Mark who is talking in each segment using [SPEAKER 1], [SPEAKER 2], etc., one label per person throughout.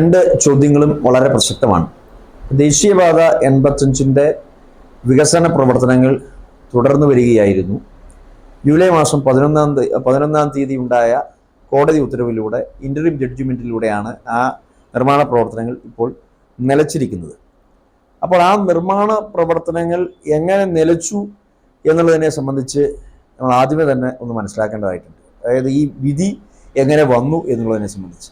[SPEAKER 1] രണ്ട് ചോദ്യങ്ങളും വളരെ പ്രസക്തമാണ്. ദേശീയപാത എൺപത്തഞ്ചിന്റെ വികസന പ്രവർത്തനങ്ങൾ തുടർന്നു വരികയായിരുന്നു. ജൂലൈ മാസം പതിനൊന്നാം പതിനൊന്നാം തീയതി ഉണ്ടായ കോടതി ഉത്തരവിലൂടെ ഇന്ററിം ജഡ്ജ്മെന്റിലൂടെയാണ് ആ നിർമ്മാണ പ്രവർത്തനങ്ങൾ ഇപ്പോൾ നിലച്ചിരിക്കുന്നത്. അപ്പോൾ ആ നിർമ്മാണ പ്രവർത്തനങ്ങൾ എങ്ങനെ നിലച്ചു എന്നുള്ളതിനെ സംബന്ധിച്ച് നമ്മൾ ആദ്യമേ തന്നെ ഒന്ന് മനസ്സിലാക്കേണ്ടതായിട്ടുണ്ട്. അതായത് ഈ വിധി എങ്ങനെ വന്നു എന്നുള്ളതിനെ സംബന്ധിച്ച്.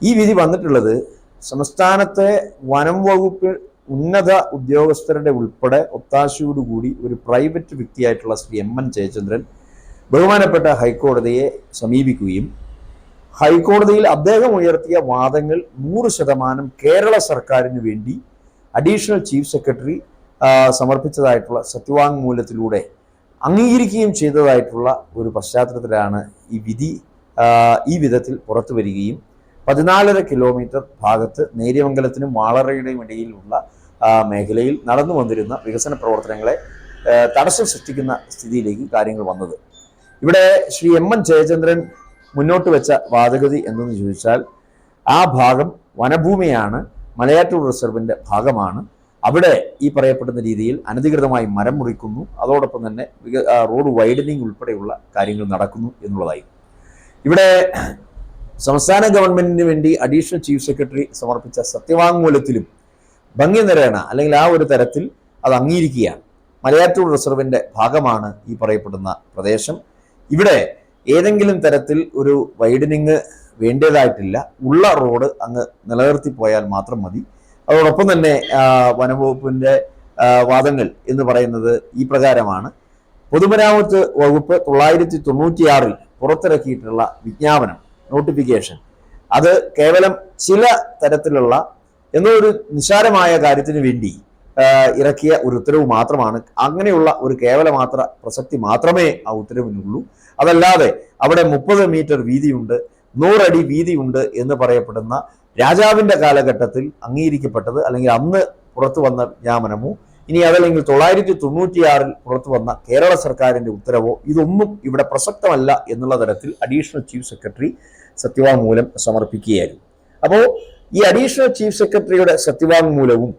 [SPEAKER 1] ഈ വിധി വന്നിട്ടുള്ളത് സംസ്ഥാനത്തെ വനം വകുപ്പ് ഉന്നത ഉദ്യോഗസ്ഥരുടെ ഉൾപ്പെടെ ഒത്താശയോടുകൂടി ഒരു പ്രൈവറ്റ് വ്യക്തിയായിട്ടുള്ള ശ്രീ എം എൻ ജയചന്ദ്രൻ ബഹുമാനപ്പെട്ട ഹൈക്കോടതിയെ സമീപിക്കുകയും ഹൈക്കോടതിയിൽ അദ്ദേഹം ഉയർത്തിയ വാദങ്ങൾ നൂറ് ശതമാനം കേരള സർക്കാരിന് വേണ്ടി അഡീഷണൽ ചീഫ് സെക്രട്ടറി സമർപ്പിച്ചതായിട്ടുള്ള സത്യവാങ്മൂലത്തിലൂടെ അംഗീകരിക്കുകയും ചെയ്തതായിട്ടുള്ള ഒരു പശ്ചാത്തലത്തിലാണ് ഈ വിധി ഈ വിധത്തിൽ പുറത്തു വരികയും പതിനാലര കിലോമീറ്റർ ഭാഗത്ത് നേര്യമംഗലത്തിനും വാളറയുടെയും ഇടയിലുള്ള മേഖലയിൽ നടന്നു വന്നിരുന്ന വികസന പ്രവർത്തനങ്ങളെ തടസ്സം സൃഷ്ടിക്കുന്ന സ്ഥിതിയിലേക്ക് കാര്യങ്ങൾ വന്നത്. ഇവിടെ ശ്രീ എം എൻ ജയചന്ദ്രൻ മുന്നോട്ട് വെച്ച വാദഗതി എന്തെന്ന് ചോദിച്ചാൽ ആ ഭാഗം വനഭൂമിയാണ് മലയാറ്റൂർ റിസർവിന്റെ ഭാഗമാണ്. അവിടെ ഈ പറയപ്പെടുന്ന രീതിയിൽ അനധികൃതമായി മരം മുറിക്കുന്നു. അതോടൊപ്പം തന്നെ റോഡ് വൈഡനിങ് ഉൾപ്പെടെയുള്ള കാര്യങ്ങൾ നടക്കുന്നു എന്നുള്ളതായി. ഇവിടെ സംസ്ഥാന ഗവൺമെന്റിന് വേണ്ടി അഡീഷണൽ ചീഫ് സെക്രട്ടറി സമർപ്പിച്ച സത്യവാങ്മൂലത്തിലും ഭംഗി നിറയണ അല്ലെങ്കിൽ ആ ഒരു തരത്തിൽ അത് അംഗീകരിക്കുകയാണ്. മലയാറ്റൂർ റിസർവിന്റെ ഭാഗമാണ് ഈ പറയപ്പെടുന്ന പ്രദേശം. ഇവിടെ ഏതെങ്കിലും തരത്തിൽ ഒരു വൈഡനിങ് വേണ്ടതായിട്ടില്ല. ഉള്ള റോഡ് അങ്ങ് നിലനിർത്തി പോയാൽ മാത്രം മതി. അതോടൊപ്പം തന്നെ വനംവകുപ്പിന്റെ വാദങ്ങൾ എന്ന് പറയുന്നത് ഈ പ്രകാരമാണ്. പൊതുമരാമത്ത് വകുപ്പ് തൊള്ളായിരത്തി തൊണ്ണൂറ്റിയാറിൽ പുറത്തിറക്കിയിട്ടുള്ള വിജ്ഞാപനം. നോട്ടിഫിക്കേഷൻ അത് കേവലം ചില തരത്തിലുള്ള എന്നോ ഒരു നിസ്സാരമായ കാര്യത്തിന് വേണ്ടി ഇറക്കിയ ഒരു ഉത്തരവ് മാത്രമാണ്. അങ്ങനെയുള്ള ഒരു കേവലമാത്ര പ്രസക്തി മാത്രമേ ആ ഉത്തരവിനുള്ളൂ. അതല്ലാതെ അവിടെ മുപ്പത് മീറ്റർ വീതിയുണ്ട് നൂറടി വീതിയുണ്ട് എന്ന് പറയപ്പെടുന്ന രാജാവിന്റെ കാലഘട്ടത്തിൽ അംഗീകരിക്കപ്പെട്ടത് അല്ലെങ്കിൽ അന്ന് പുറത്തു വന്ന വിജ്ഞാപനമോ ഇനി അതല്ലെങ്കിൽ തൊള്ളായിരത്തി തൊണ്ണൂറ്റിയാറിൽ പുറത്തു വന്ന കേരള സർക്കാരിന്റെ ഉത്തരവോ ഇതൊന്നും ഇവിടെ പ്രസക്തമല്ല എന്നുള്ള തരത്തിൽ അഡീഷണൽ ചീഫ് സെക്രട്ടറി സത്യവാങ്മൂലം സമർപ്പിക്കുകയായിരുന്നു. അപ്പോൾ ഈ അഡീഷണൽ ചീഫ് സെക്രട്ടറിയുടെ സത്യവാങ്മൂലവും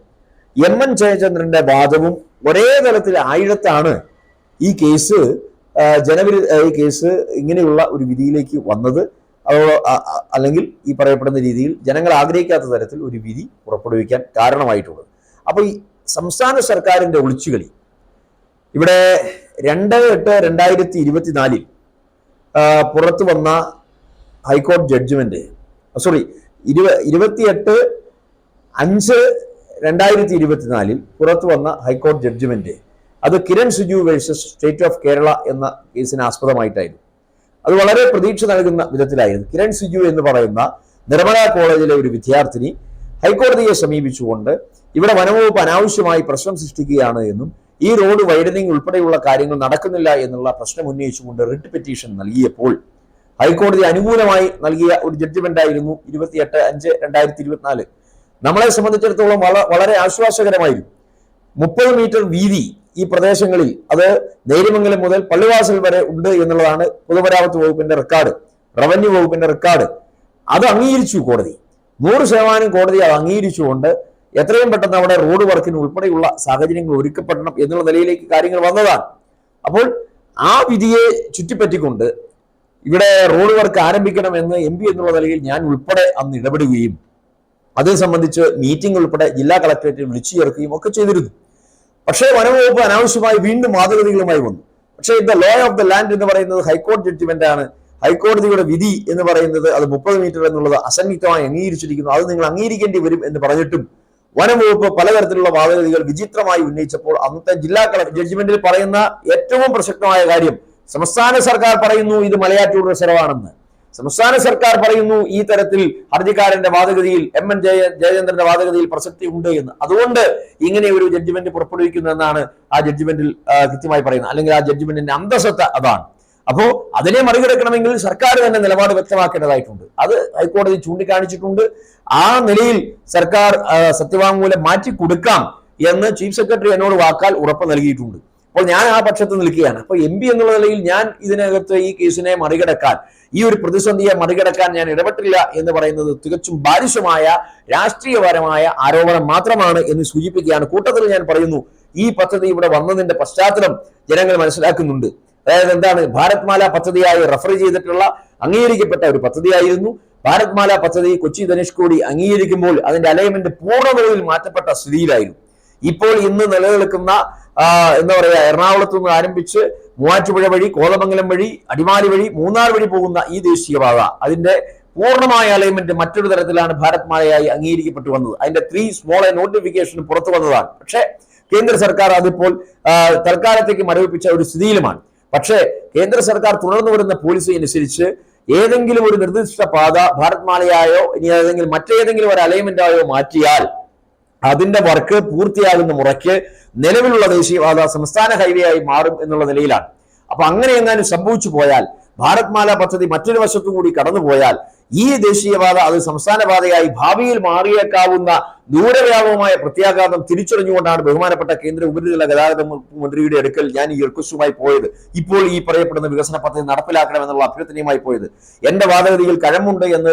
[SPEAKER 1] എം എൻ ജയചന്ദ്രന്റെ വാദവും ഒരേ തലത്തിൽ ആയിരത്താണ് ഈ കേസ് ജനവരി ഈ കേസ് ഇങ്ങനെയുള്ള ഒരു വിധിയിലേക്ക് വന്നത്. അല്ലെങ്കിൽ ഈ പറയപ്പെടുന്ന രീതിയിൽ ജനങ്ങൾ ആഗ്രഹിക്കാത്ത തരത്തിൽ ഒരു വിധി പുറപ്പെടുവിക്കാൻ കാരണമായിട്ടുള്ളത്. അപ്പോൾ ഈ സംസ്ഥാന സർക്കാരിന്റെ ഒളിച്ചുകളി ഇവിടെ രണ്ട് എട്ട് രണ്ടായിരത്തി ഇരുപത്തിനാലിൽ പുറത്തു വന്ന ഹൈക്കോടതി ജഡ്ജ്മെന്റ്. സോറി ഇരുപ ഇരുപത്തിയെട്ട് അഞ്ച് രണ്ടായിരത്തി ഇരുപത്തിനാലിൽ പുറത്തു വന്ന ഹൈക്കോടതി ജഡ്ജ്മെന്റ്. അത് Kiran Suju versus state of Kerala എന്ന കേസിന് ആസ്പദമായിട്ടായിരുന്നു. അത് വളരെ പ്രതീക്ഷ നൽകുന്ന വിധത്തിലായിരുന്നു. കിരൺ സുജു എന്ന് പറയുന്ന നിർമ്മല കോളേജിലെ ഒരു വിദ്യാർത്ഥിനി ഹൈക്കോടതിയെ സമീപിച്ചുകൊണ്ട് ഇവിടെ വനംവകുപ്പ് അനാവശ്യമായി പ്രശ്നം സൃഷ്ടിക്കുകയാണ് എന്നും ഈ റോഡ് വൈഡനിങ് ഉൾപ്പെടെയുള്ള കാര്യങ്ങൾ നടക്കുന്നില്ല എന്നുള്ള പ്രശ്നം ഉന്നയിച്ചുകൊണ്ട് റിട്ട് പെറ്റീഷൻ നൽകിയപ്പോൾ ഹൈക്കോടതി അനുകൂലമായി നൽകിയ ഒരു ജഡ്ജ്മെന്റ് ആയിരുന്നു ഇരുപത്തിയെട്ട് അഞ്ച് രണ്ടായിരത്തി ഇരുപത്തിനാല്. നമ്മളെ സംബന്ധിച്ചിടത്തോളം വള- വളരെ ആശ്വാസകരമായിരുന്നു. മുപ്പത് മീറ്റർ വീതി ഈ പ്രദേശങ്ങളിൽ അത് നേര്യമംഗലം മുതൽ പള്ളിവാസൽ വരെ ഉണ്ട് എന്നുള്ളതാണ് പൊതുമരാമത്ത് വകുപ്പിന്റെ റെക്കോർഡ് റവന്യൂ വകുപ്പിന്റെ റെക്കോർഡ് അത് അംഗീകരിച്ചു കോടതി. നൂറ് ശതമാനം കോടതി അത് അംഗീകരിച്ചുകൊണ്ട് എത്രയും പെട്ടെന്ന് അവിടെ റോഡ് വർക്കിന് ഉൾപ്പെടെയുള്ള സാഹചര്യങ്ങൾ ഒരുക്കപ്പെടണം എന്നുള്ള നിലയിലേക്ക് കാര്യങ്ങൾ വന്നതാണ്. അപ്പോൾ ആ വിധിയെ ചുറ്റിപ്പറ്റിക്കൊണ്ട് ഇവിടെ റോഡ് വർക്ക് ആരംഭിക്കണമെന്ന് എം പി എന്നുള്ള നിലയിൽ ഞാൻ ഉൾപ്പെടെ അന്ന് ഇടപെടുകയും അത് സംബന്ധിച്ച് മീറ്റിംഗ് ഉൾപ്പെടെ ജില്ലാ കളക്ടറേറ്റിൽ വിളിച്ചു ചേർക്കുകയും ഒക്കെ ചെയ്തിരുന്നു. പക്ഷേ വനംവകുപ്പ് അനാവശ്യമായി വീണ്ടും മാതൃകതികളുമായി വന്നു. പക്ഷേ the law of the land എന്ന് പറയുന്നത് ഹൈക്കോടതി ജഡ്ജ്മെന്റ് ആണ്. ഹൈക്കോടതിയുടെ വിധി എന്ന് പറയുന്നത് അത് മുപ്പത് മീറ്റർ എന്നുള്ളത് അസന്നിഗ്ധമായി അംഗീകരിച്ചിരിക്കുന്നു. അത് നിങ്ങൾ അംഗീകരിക്കേണ്ടി വരും എന്ന് പറഞ്ഞിട്ടും വനംവകുപ്പ് പലതരത്തിലുള്ള വാദഗതികൾ വിചിത്രമായി ഉന്നയിച്ചപ്പോൾ അന്നത്തെ ജില്ലാ കളക്ടർ ജഡ്ജ്മെന്റിൽ പറയുന്ന ഏറ്റവും പ്രസക്തമായ കാര്യം സംസ്ഥാന സർക്കാർ പറയുന്നു ഇത് മലയാറ്റൂർ റിസർവാണെന്ന് സംസ്ഥാന സർക്കാർ പറയുന്നു ഈ തരത്തിൽ ഹർജിക്കാരന്റെ വാദഗതിയിൽ എം. എൻ. ജയ ജയചന്ദ്രന്റെ വാദഗതിയിൽ പ്രസക്തി ഉണ്ട് എന്ന്. അതുകൊണ്ട് ഇങ്ങനെ ഒരു ജഡ്ജ്മെന്റ് പുറപ്പെടുവിക്കുന്നു എന്നാണ് ആ ജഡ്ജ്മെന്റിൽ കൃത്യമായി പറയുന്നത്. അല്ലെങ്കിൽ ആ ജഡ്ജ്മെന്റിന്റെ അന്തസത്ത അതാണ്. അപ്പോ അതിനെ മറികടക്കണമെങ്കിൽ സർക്കാർ തന്നെ നിലപാട് വ്യക്തമാക്കേണ്ടതായിട്ടുണ്ട്. അത് ഹൈക്കോടതി ചൂണ്ടിക്കാണിച്ചിട്ടുണ്ട്. ആ നിലയിൽ സർക്കാർ സത്യവാങ്മൂലം മാറ്റി കൊടുക്കാം എന്ന് ചീഫ് സെക്രട്ടറി എന്നോട് വാക്കാൽ ഉറപ്പ് നൽകിയിട്ടുണ്ട്. അപ്പോൾ ഞാൻ ആ പക്ഷത്ത് നിൽക്കുകയാണ്. അപ്പോൾ എം പി എന്നുള്ള നിലയിൽ ഞാൻ ഇതിനകത്ത് ഈ കേസിനെ മറികടക്കാൻ ഈ ഒരു പ്രതിസന്ധിയെ മറികടക്കാൻ ഞാൻ ഇടപെട്ടില്ല എന്ന് പറയുന്നത് തികച്ചും ബാലിശമായ രാഷ്ട്രീയപരമായ ആരോപണം മാത്രമാണ് എന്ന് സൂചിപ്പിക്കുകയാണ്. കൂട്ടത്തിൽ ഞാൻ പറയുന്നു ഈ പദ്ധതി ഇവിടെ വന്നതിന്റെ പശ്ചാത്തലം ജനങ്ങൾ മനസ്സിലാക്കുന്നുണ്ട്. അതായത് എന്താണ് ഭാരത്മാല പദ്ധതിയായി റെഫർ ചെയ്തിട്ടുള്ള അംഗീകരിക്കപ്പെട്ട ഒരു പദ്ധതിയായിരുന്നു. ഭാരത് മാല പദ്ധതി കൊച്ചി ധനുഷ്കോടി അംഗീകരിക്കുമ്പോൾ അതിന്റെ അലൈൻമെന്റ് പൂർണതയിൽ മാറ്റപ്പെട്ട സ്ഥിതിയിലായിരുന്നു. ഇപ്പോൾ ഇന്ന് നിലനിൽക്കുന്ന എന്താ പറയുക എറണാകുളത്ത് നിന്ന് ആരംഭിച്ച് മൂവാറ്റുപുഴ വഴി കോതമംഗലം വഴി അടിമാലി വഴി മൂന്നാർ വഴി പോകുന്ന ഈ ദേശീയപാത അതിന്റെ പൂർണമായ അലൈൻമെന്റ് മറ്റൊരു തരത്തിലാണ് ഭാരത് മാലയായി അംഗീകരിക്കപ്പെട്ടു വന്നത്. അതിന്റെ ത്രീ സ്മോൾ നോട്ടിഫിക്കേഷൻ പുറത്തു വന്നതാണ്. പക്ഷേ കേന്ദ്ര സർക്കാർ അതിപ്പോൾ തൽക്കാലത്തേക്ക് മരവിപ്പിച്ച ഒരു സ്ഥിതിയിലുമാണ്. പക്ഷേ കേന്ദ്ര സർക്കാർ തുടർന്നു വരുന്ന പോളിസി അനുസരിച്ച് ഏതെങ്കിലും ഒരു നിർദ്ദിഷ്ട പാത ഭാരത് മാലയായോ ഇനി ഏതെങ്കിലും മറ്റേതെങ്കിലും ഒരു അലൈൻമെന്റായോ മാറ്റിയാൽ അതിന്റെ വർക്ക് പൂർത്തിയാകുന്ന മുറയ്ക്ക് നിലവിലുള്ള ദേശീയപാത സംസ്ഥാന ഹൈവേ ആയി മാറും എന്നുള്ള നിലയിലാണ്. അപ്പൊ അങ്ങനെ എങ്ങാനും സംഭവിച്ചു പോയാൽ ഭാരത് മാല പദ്ധതി മറ്റൊരു വശത്തു കൂടി കടന്നുപോയാൽ ഈ ദേശീയപാത അത് സംസ്ഥാന പാതയായി ഭാവിയിൽ മാറിയേക്കാവുന്ന ദൂരവ്യാപകമായ പ്രത്യാഘാതം തിരിച്ചറിഞ്ഞുകൊണ്ടാണ് ബഹുമാനപ്പെട്ട കേന്ദ്ര ഉപരിതല ഗതാഗത മന്ത്രിയുടെ അടുക്കൽ ഞാൻ ഈ റിക്വസ്റ്റുമായി പോയത്. ഇപ്പോൾ ഈ പറയപ്പെടുന്ന വികസന പദ്ധതി നടപ്പിലാക്കണമെന്നുള്ള അഭ്യർത്ഥനയുമായി പോയത്. എന്റെ വാദഗതിയിൽ കഴമുണ്ട് എന്ന്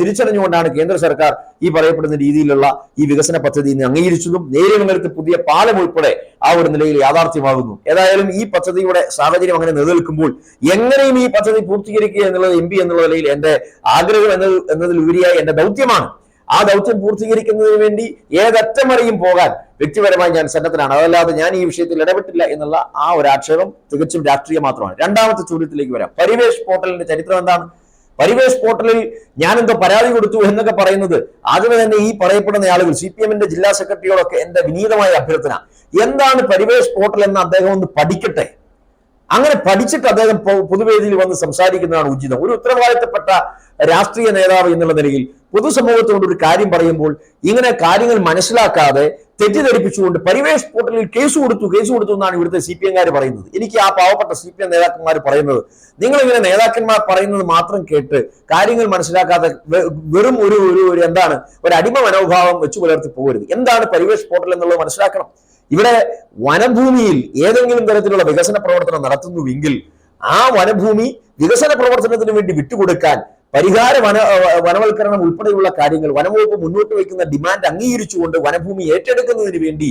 [SPEAKER 1] തിരിച്ചറിഞ്ഞുകൊണ്ടാണ് കേന്ദ്ര സർക്കാർ ഈ പറയപ്പെടുന്ന രീതിയിലുള്ള ഈ വികസന പദ്ധതി ഇന്ന് അംഗീകരിച്ചതും നേരിടുന്നിടത്ത് പുതിയ പാലം ഉൾപ്പെടെ ആ ഒരു നിലയിൽ യാഥാർത്ഥ്യമാകുന്നു. ഏതായാലും ഈ പദ്ധതിയുടെ സാഹചര്യം അങ്ങനെ നിലനിൽക്കുമ്പോൾ എങ്ങനെയും ഈ പദ്ധതി പൂർത്തീകരിക്കുക എന്നുള്ളത് എം പി എന്നുള്ള നിലയിൽ എന്റെ ആഗ്രഹം എന്നത് എന്നതിലുപരിയായി എന്റെ ദൗത്യമാണ്. ആ ദൗത്യം പൂർത്തീകരിക്കുന്നതിന് വേണ്ടി ഏതറ്റം വരെയും പോകാൻ വ്യക്തിപരമായി ഞാൻ സന്നദ്ധനാണ്. അതല്ലാതെ ഞാൻ ഈ വിഷയത്തിൽ ഇടപെട്ടില്ല എന്നുള്ള ആ ഒരു ആക്ഷേപം തികച്ചും രാഷ്ട്രീയ മാത്രമാണ്. രണ്ടാമത്തെ ചോദ്യത്തിലേക്ക് വരാം. പരിവേഷ് പോർട്ടലിന്റെ ചരിത്രം എന്താണ്? പരിവേഷ് പോർട്ടലിൽ ഞാൻ എന്തോ പരാതി കൊടുത്തു എന്നൊക്കെ പറയുന്നത് ആദ്യമേ തന്നെ ഈ പറയപ്പെടുന്ന ആളുകൾ സി പി എമ്മിന്റെ ജില്ലാ സെക്രട്ടറിയോടൊക്കെ എന്റെ വിനീതമായ അഭ്യർത്ഥന. എന്താണ് പരിവേഷ് പോർട്ടൽ എന്ന് അദ്ദേഹം ഒന്ന് പഠിക്കട്ടെ? അങ്ങനെ പഠിച്ചിട്ട് അദ്ദേഹം പൊതുവേദിയിൽ വന്ന് സംസാരിക്കുന്നതാണ് ഉചിതം. ഒരു ഉത്തരവാദിത്തപ്പെട്ട രാഷ്ട്രീയ നേതാവ് എന്നുള്ള നിലയിൽ പൊതുസമൂഹത്തോട് ഒരു കാര്യം പറയുമ്പോൾ ഇങ്ങനെ കാര്യങ്ങൾ മനസ്സിലാക്കാതെ തെറ്റിദ്ധരിപ്പിച്ചുകൊണ്ട് പരിവേഷ് പോർട്ടലിൽ കേസ് കൊടുത്തു കേസ് കൊടുത്തു എന്നാണ് ഇവിടുത്തെ സി പി എംകാർ പറയുന്നത്. എനിക്ക് ആ പാവപ്പെട്ട സി പി എം നേതാക്കന്മാർ പറയുന്നത് നിങ്ങൾ ഇങ്ങനെ നേതാക്കന്മാർ പറയുന്നത് മാത്രം കേട്ട് കാര്യങ്ങൾ മനസ്സിലാക്കാതെ വെറും ഒരു ഒരു എന്താണ് ഒരു അടിമ മനോഭാവം വെച്ചു പുലർത്തി പോകരുത്. എന്താണ് പരിവേഷ് പോർട്ടൽ എന്നുള്ളത് മനസ്സിലാക്കണം. ഇവിടെ വനഭൂമിയിൽ ഏതെങ്കിലും തരത്തിലുള്ള വികസന പ്രവർത്തനം നടത്തുന്നുവെങ്കിൽ ആ വനഭൂമി വികസന പ്രവർത്തനത്തിന് വേണ്ടി വിട്ടുകൊടുക്കാൻ പരിഹാര വന വനവൽക്കരണം ഉൾപ്പെടെയുള്ള കാര്യങ്ങൾ വനംവകുപ്പ് മുന്നോട്ട് വയ്ക്കുന്ന ഡിമാൻഡ് അംഗീകരിച്ചുകൊണ്ട് വനഭൂമി ഏറ്റെടുക്കുന്നതിന് വേണ്ടി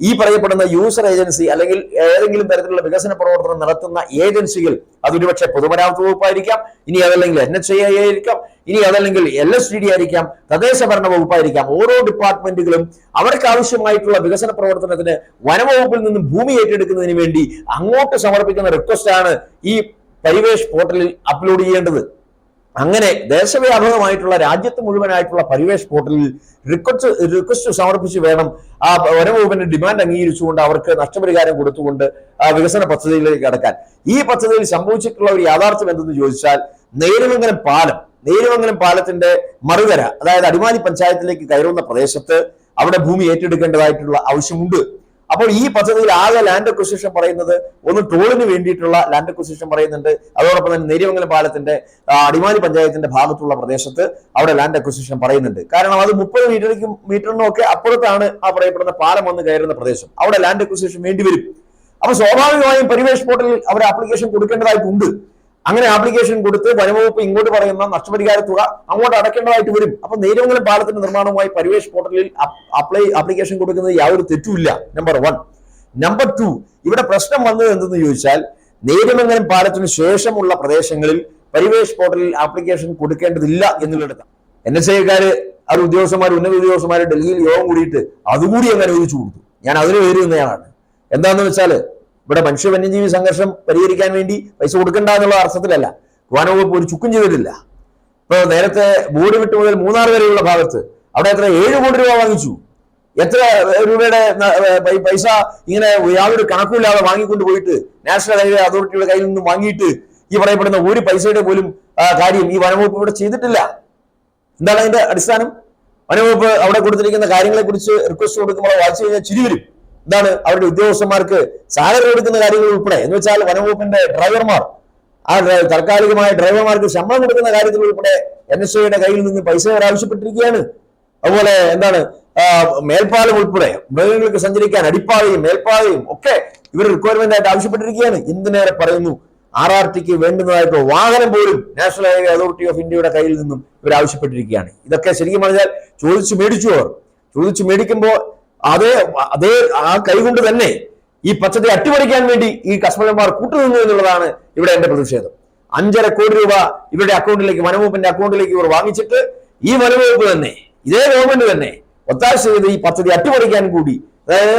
[SPEAKER 1] ഈ പറയപ്പെടുന്ന യൂസർ ഏജൻസി അല്ലെങ്കിൽ ഏതെങ്കിലും തരത്തിലുള്ള വികസന പ്രവർത്തനം നടത്തുന്ന ഏജൻസികൾ അതൊരുപക്ഷെ പൊതുമരാമത്ത് വകുപ്പായിരിക്കാം. ഇനി അതല്ലെങ്കിൽ എൻ എച്ച് ഐ ആയിരിക്കാം. ഇനി അതല്ലെങ്കിൽ എൽ എസ് ഡി ഡി ആയിരിക്കാം. തദ്ദേശ ഭരണ വകുപ്പായിരിക്കാം. ഓരോ ഡിപ്പാർട്ട്മെന്റുകളും അവർക്ക് ആവശ്യമായിട്ടുള്ള വികസന പ്രവർത്തനത്തിന് വനവകുപ്പിൽ നിന്നും ഭൂമി ഏറ്റെടുക്കുന്നതിന് വേണ്ടി അങ്ങോട്ട് സമർപ്പിക്കുന്ന റിക്വസ്റ്റ് ആണ് ഈ പരിവേഷ് പോർട്ടലിൽ അപ്ലോഡ് ചെയ്യേണ്ടത്. അങ്ങനെ ദേശവ്യാപകമായിട്ടുള്ള രാജ്യത്ത് മുഴുവനായിട്ടുള്ള പരിവേഷ് പോർട്ടലിൽ റിക്വസ്റ്റ് റിക്വസ്റ്റ് സമർപ്പിച്ച് വേണം ആ വനവകുപ്പിന്റെ ഡിമാൻഡ് അംഗീകരിച്ചുകൊണ്ട് അവർക്ക് നഷ്ടപരിഹാരം കൊടുത്തുകൊണ്ട് ആ വികസന പദ്ധതിയിലേക്ക് കടക്കാൻ. ഈ പദ്ധതിയിൽ സംഭവിച്ചിട്ടുള്ള ഒരു യാഥാർത്ഥ്യം എന്തെന്ന് ചോദിച്ചാൽ നേരുമംഗലം പാലം നേരുമംഗലം പാലത്തിന്റെ മറുകര അതായത് അടിമാലി പഞ്ചായത്തിലേക്ക് കയറുന്ന പ്രദേശത്ത് അവിടെ ഭൂമി ഏറ്റെടുക്കേണ്ടതായിട്ടുള്ള ആവശ്യമുണ്ട്. അപ്പോൾ ഈ പദ്ധതിയിൽ ആകെ ലാൻഡ് അക്വസിഷൻ പറയുന്നത് ഒന്ന് ടോളിന് വേണ്ടിയിട്ടുള്ള ലാൻഡ് അക്വസിഷൻ പറയുന്നുണ്ട്. അതോടൊപ്പം തന്നെ നെരിയമംഗലം പാലത്തിന്റെ അടിമാലി പഞ്ചായത്തിന്റെ ഭാഗത്തുള്ള പ്രദേശത്ത് അവിടെ ലാൻഡ് അക്വസിഷൻ പറയുന്നുണ്ട്. കാരണം അത് മുപ്പത് മീറ്ററിനും മീറ്ററിനും ഒക്കെ അപ്പുറത്താണ് ആ പറയപ്പെടുന്ന പാലം വന്ന് കയറുന്ന പ്രദേശം. അവിടെ ലാൻഡ് അക്വസിഷൻ വേണ്ടി വരും. അപ്പൊ സ്വാഭാവികമായും പരിവേഷ് പോർട്ടലിൽ അവർ ആപ്ലിക്കേഷൻ കൊടുക്കേണ്ടതായിട്ടുണ്ട്. അങ്ങനെ ആപ്ലിക്കേഷൻ കൊടുത്ത് വനംവകുപ്പ് ഇങ്ങോട്ട് പറയുന്ന നഷ്ടപരിഹാര തുക അങ്ങോട്ട് അടയ്ക്കേണ്ടതായിട്ട് വരും. അപ്പൊ നേരമംഗലം പാലത്തിന്റെ നിർമ്മാണവുമായി പരിവേഷ് പോർട്ടലിൽ അപ്ലൈ ആപ്ലിക്കേഷൻ കൊടുക്കുന്നത് യാതൊരു തെറ്റുമില്ല. നമ്പർ വൺ നമ്പർ ടു ഇവിടെ പ്രശ്നം വന്നത് എന്തെന്ന് ചോദിച്ചാൽ നേരമംഗലം പാലത്തിന് ശേഷമുള്ള പ്രദേശങ്ങളിൽ പരിവേഷ് പോർട്ടലിൽ ആപ്ലിക്കേഷൻ കൊടുക്കേണ്ടതില്ല എന്നുള്ളിടത്താണ് എൻ എസ് ഐക്കാര് അത് ഉദ്യോഗസ്ഥന്മാർ ഉന്നത ഉദ്യോഗസ്ഥന്മാർ ഡൽഹിയിൽ യോഗം കൂടിയിട്ട് അതുകൂടി അങ്ങനെ അനുവദിച്ചു കൊടുത്തു. ഞാൻ അതിന് പേര് നിന്നയാളാണ് എന്താണെന്ന് വെച്ചാൽ ഇവിടെ മനുഷ്യ വന്യജീവി സംഘർഷം പരിഹരിക്കാൻ വേണ്ടി പൈസ കൊടുക്കണ്ട എന്നുള്ള അർത്ഥത്തിലല്ല. വനവകുപ്പ് ഒരു ചുക്കും ചെയ്തിട്ടില്ല. ഇപ്പൊ നേരത്തെ ബോർഡ് വിട്ടു മുതൽ മൂന്നാർ വരെയുള്ള ഭാഗത്ത് അവിടെ എത്ര ഏഴ് കോടി രൂപ വാങ്ങിച്ചു. എത്ര രൂപയുടെ പൈസ ഇങ്ങനെ യാതൊരു കണക്കുമില്ലാതെ വാങ്ങിക്കൊണ്ട് പോയിട്ട് നാഷണൽ ഹൈവേ അതോറിറ്റിയുടെ കയ്യിൽ നിന്ന് വാങ്ങിയിട്ട് ഈ പറയപ്പെടുന്ന ഒരു പൈസയുടെ പോലും കാര്യം ഈ വനവകുപ്പ് ഇവിടെ ചെയ്തിട്ടില്ല. എന്താണ് അതിന്റെ അടിസ്ഥാനം? വനവകുപ്പ് അവിടെ കൊടുത്തിരിക്കുന്ന കാര്യങ്ങളെ കുറിച്ച് റിക്വസ്റ്റ് കൊടുക്കുമ്പോൾ വായിച്ചു കഴിഞ്ഞാൽ ചിരി വരും. എന്താണ് അവരുടെ ഉദ്യോഗസ്ഥന്മാർക്ക് സാലറി കൊടുക്കുന്ന കാര്യങ്ങൾ ഉൾപ്പെടെ. എന്ന് വെച്ചാൽ വനംവകുപ്പിന്റെ ഡ്രൈവർമാർ ആ താൽക്കാലികമായ ഡ്രൈവർമാർക്ക് ശമ്പളം കൊടുക്കുന്ന കാര്യത്തിൽ ഉൾപ്പെടെ എൻ എസ് ഐയുടെ കയ്യിൽ നിന്ന് പൈസ അവർ ആവശ്യപ്പെട്ടിരിക്കുകയാണ്. അതുപോലെ എന്താണ് മേൽപ്പാലം ഉൾപ്പെടെ മൃഗങ്ങൾക്ക് സഞ്ചരിക്കാൻ അടിപ്പാതയും മേൽപ്പാതയും ഒക്കെ ഇവർ റിക്വയർമെന്റ് ആയിട്ട് ആവശ്യപ്പെട്ടിരിക്കുകയാണ്. എന്തിനേറെ പറയുന്നു ആർ ആർ ടിക്ക് വേണ്ടുന്നതായിട്ടുള്ള വാഹനം പോലും നാഷണൽ ഹൈവേ അതോറിറ്റി ഓഫ് ഇന്ത്യയുടെ കയ്യിൽ നിന്നും ഇവർ ആവശ്യപ്പെട്ടിരിക്കുകയാണ്. ഇതൊക്കെ ശരിക്കും പറഞ്ഞാൽ ചോദിച്ചു മേടിച്ചു അവർ. ചോദിച്ചു മേടിക്കുമ്പോൾ അതേ അതേ ആ കൈകൊണ്ട് തന്നെ ഈ പച്ചത്തെ അട്ടിമറിക്കാൻ വേണ്ടി ഈ കസ്റ്റമർമാർ കൂട്ടുനിന്നു എന്നുള്ളതാണ് ഇവിടെ എന്റെ പ്രതിഷേധം. അഞ്ചര കോടി രൂപ ഇവരുടെ അക്കൗണ്ടിലേക്ക് വനംവകുപ്പിന്റെ അക്കൗണ്ടിലേക്ക് ഇവർ വാങ്ങിച്ചിട്ട് ഈ വനംവകുപ്പ് തന്നെ ഇതേ ഗവൺമെന്റ് തന്നെ ഒത്താശ ചെയ്ത് ഈ പദ്ധതി അട്ടിമറിക്കാൻ കൂടി അതായത്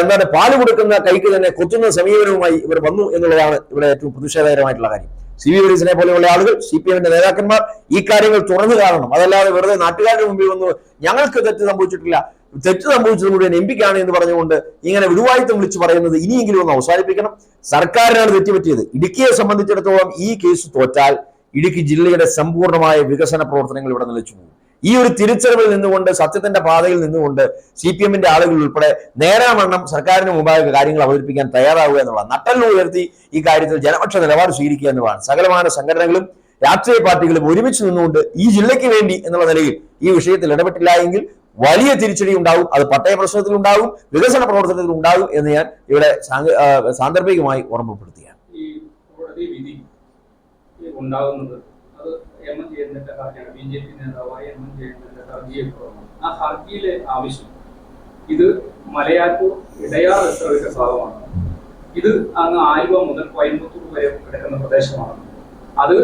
[SPEAKER 1] എന്താണ് പാൽ കൊടുക്കുന്ന കൈക്ക് തന്നെ കൊത്തുന്ന സമീപനവുമായി ഇവർ വന്നു എന്നുള്ളതാണ് ഇവിടെ ഏറ്റവും പ്രതിഷേധകരമായിട്ടുള്ള കാര്യം. സി വി വരീസിനെ പോലെയുള്ള ആളുകൾ സി പി എമ്മിന്റെ നേതാക്കന്മാർ ഈ കാര്യങ്ങൾ തുറന്നു കാണണം. അതല്ലാതെ വെറുതെ നാട്ടുകാരുടെ മുമ്പിൽ വന്ന് ഞങ്ങൾക്ക് തെറ്റ് സംഭവിച്ചിട്ടില്ല. തെറ്റ് സംഭവിച്ചത് മുഴുവൻ എം പിക്കാണ് എന്ന് പറഞ്ഞുകൊണ്ട് ഇങ്ങനെ വിടുവായുത്തം വിളിച്ചു പറയുന്നത് ഇനിയെങ്കിലും ഒന്ന് അവസാനിപ്പിക്കണം. സർക്കാരിനാണ് തെറ്റുപറ്റിയത്. ഇടുക്കിയെ സംബന്ധിച്ചിടത്തോളം ഈ കേസ് തോറ്റാൽ ഇടുക്കി ജില്ലയുടെ സമ്പൂർണമായ വികസന പ്രവർത്തനങ്ങൾ ഇവിടെ നിലച്ചു പോകും. ഈ ഒരു തിരിച്ചറിവിൽ നിന്നുകൊണ്ട് സത്യത്തിന്റെ പാതയിൽ നിന്നുകൊണ്ട് സി പി എമ്മിന്റെ ആളുകൾ ഉൾപ്പെടെ നേരാമണ്ണം സർക്കാരിന് മുമ്പാകെ കാര്യങ്ങൾ അവതരിപ്പിക്കാൻ തയ്യാറാവുക എന്നുള്ള നട്ടലിൽ ഉയർത്തി ഈ കാര്യത്തിൽ ജനപക്ഷ നിലപാട് സ്വീകരിക്കുക എന്നുള്ളതാണ്. സകലമായ സംഘടനകളും രാഷ്ട്രീയ പാർട്ടികളും ഒരുമിച്ച് നിന്നുകൊണ്ട് ഈ ജില്ലയ്ക്ക് വേണ്ടി എന്നുള്ള നിലയിൽ ഈ വിഷയത്തിൽ ഇടപെട്ടില്ല എങ്കിൽ വലിയ തിരിച്ചടി ഉണ്ടാവും അത് പട്ടയ പ്രശ്നത്തിൽ ഉണ്ടാവും വികസന പ്രവർത്തനത്തിൽ ഉണ്ടാവും എന്ന് ഞാൻ ഇവിടെ സാന്ദർഭികമായി
[SPEAKER 2] തുടർന്ന് ആ ആവശ്യം. ഇത് മലയാറ്റൂർ ഇടയാർ റിസർവിന്റെ ഭാഗമാണ്? ഇത് അങ്ങ് ആലുവ മുതൽ കോയമ്പത്തൂർ വരെ കിടക്കുന്ന പ്രദേശമാണ്. അത്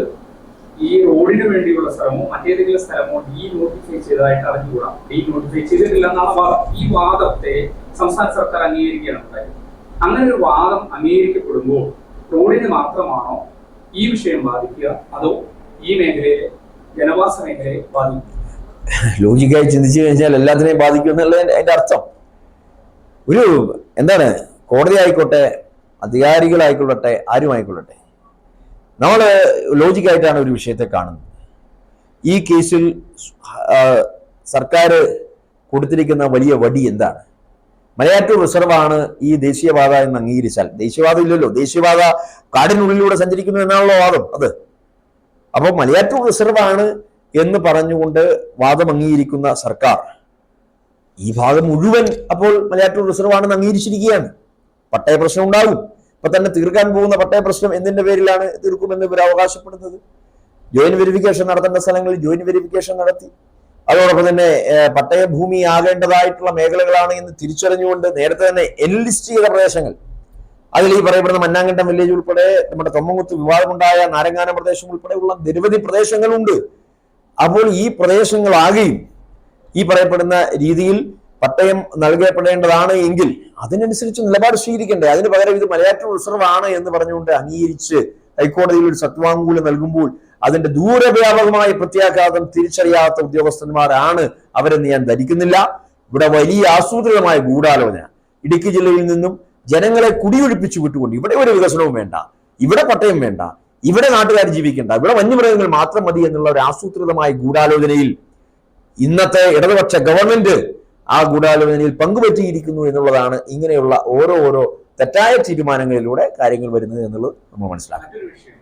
[SPEAKER 2] ഈ റോഡിന് വേണ്ടിയുള്ള സ്ഥലമോ മറ്റേതെങ്കിലും സ്ഥലമോ ഡീ നോട്ടിഫൈ ചെയ്തതായിട്ട് അറിഞ്ഞുകൂടാ? ഡീ നോട്ടിഫൈ ചെയ്തിട്ടില്ല എന്നാണ് വാദം ഈ വാദത്തെ സംസ്ഥാന സർക്കാർ അംഗീകരിക്കുകയാണ്. ഉണ്ടായത് അങ്ങനെ ഒരു വാദം അംഗീകരിക്കപ്പെടുമ്പോൾ റോഡിന് മാത്രമാണോ ഈ വിഷയം ബാധിക്കുക? അതോ ഈ മേഖലയിലെ ജനവാസ മേഖലയെ ബാധിക്കും?
[SPEAKER 1] ലോജിക്കായി ചിന്തിച്ചു കഴിഞ്ഞാൽ എല്ലാത്തിനെയും ബാധിക്കും എന്നുള്ളത് അതിന്റെ അർത്ഥം. ഒരു എന്താണ് കോടതി ആയിക്കോട്ടെ അധികാരികളായിക്കൊള്ളട്ടെ ആരും ആയിക്കൊള്ളട്ടെ നമ്മൾ ലോജിക്കായിട്ടാണ് ഒരു വിഷയത്തെ കാണുന്നത്. ഈ കേസിൽ സർക്കാർ കൊടുത്തിരിക്കുന്ന വലിയ വടി എന്താണ്? മലയാറ്റൂർ റിസർവ് ആണ് ഈ ദേശീയപാത എന്ന് അംഗീകരിച്ചാൽ. ദേശീയപാത ഇല്ലല്ലോ. ദേശീയപാത കാടിനുള്ളിലൂടെ സഞ്ചരിക്കുന്നു എന്നാണല്ലോ വാദം അത്. അപ്പോൾ മലയാറ്റൂർ റിസർവ് ആണ് എന്ന് പറഞ്ഞുകൊണ്ട് വാദം അംഗീകരിക്കുന്ന സർക്കാർ ഈ ഭാഗം മുഴുവൻ അപ്പോൾ മലയാറ്റൂർ റിസർവ് ആണെന്ന് അംഗീകരിച്ചിരിക്കുകയാണ്. പട്ടയ പ്രശ്നം ഉണ്ടാകും. ഇപ്പൊ തന്നെ തീർക്കാൻ പോകുന്ന പട്ടയ പ്രശ്നം എന്തിന്റെ പേരിലാണ് തീർക്കുമെന്ന് ഇവർ അവകാശപ്പെടുന്നത്? ജോയിന്റ് വെരിഫിക്കേഷൻ നടത്തേണ്ട സ്ഥലങ്ങളിൽ ജോയിന്റ് വെരിഫിക്കേഷൻ നടത്തി. അതോടൊപ്പം തന്നെ പട്ടയ ഭൂമി ആകേണ്ടതായിട്ടുള്ള മേഖലകളാണ് എന്ന് തിരിച്ചറിഞ്ഞുകൊണ്ട് നേരത്തെ തന്നെ എൻലിസ്റ്റ് ചെയ്ത പ്രദേശങ്ങൾ. അതിൽ ഈ പറയപ്പെടുന്ന മന്നാങ്കണ്ടം വില്ലേജ് ഉൾപ്പെടെ നമ്മുടെ തൊമ്മങ്കുത്ത് വിവാദമുണ്ടായ നാരങ്ങാനം പ്രദേശം ഉൾപ്പെടെയുള്ള നിരവധി പ്രദേശങ്ങളുണ്ട്. അപ്പോൾ ഈ പ്രദേശങ്ങളാകെയും ഈ പറയപ്പെടുന്ന രീതിയിൽ പട്ടയം നൽകപ്പെടേണ്ടതാണ് എങ്കിൽ അതിനനുസരിച്ച് നിലപാട് സ്വീകരിക്കണ്ടേ? അതിന് പകരം ഇത് മലയാറ്റൂർ റിസർവ് ആണ് എന്ന് പറഞ്ഞുകൊണ്ട് അംഗീകരിച്ച് ഹൈക്കോടതിയിൽ ഒരു സത്വാങ്കൂലം നൽകുമ്പോൾ അതിന്റെ ദൂരവ്യാപകമായ പ്രത്യാഘാതം തിരിച്ചറിയാത്ത ഉദ്യോഗസ്ഥന്മാരാണ് അവരെന്ന് ഞാൻ ധരിക്കുന്നില്ല. ഇവിടെ വലിയ ആസൂത്രിതമായ ഗൂഢാലോചന. ഇടുക്കി ജില്ലയിൽ നിന്നും ജനങ്ങളെ കുടിയൊഴിപ്പിച്ചു വിട്ടുകൊണ്ട് ഇവിടെ ഒരു വികസനവും വേണ്ട ഇവിടെ പട്ടയം വേണ്ട ഇവിടെ നാട്ടുകാർ ജീവിക്കേണ്ട ഇവിടെ വന്യമൃഗങ്ങൾ മാത്രം മതി എന്നുള്ള ഒരു ആസൂത്രിതമായ ഗൂഢാലോചനയിൽ ഇന്നത്തെ ഇടതുപക്ഷ ഗവൺമെന്റ് ആ ഗൂഢാലോചനയിൽ പങ്കുപറ്റിയിരിക്കുന്നു എന്നുള്ളതാണ് ഇങ്ങനെയുള്ള ഓരോ ഓരോ തെറ്റായ തീരുമാനങ്ങളിലൂടെ കാര്യങ്ങൾ വരുന്നത് എന്നുള്ളത് നമ്മൾ
[SPEAKER 2] വിഷയം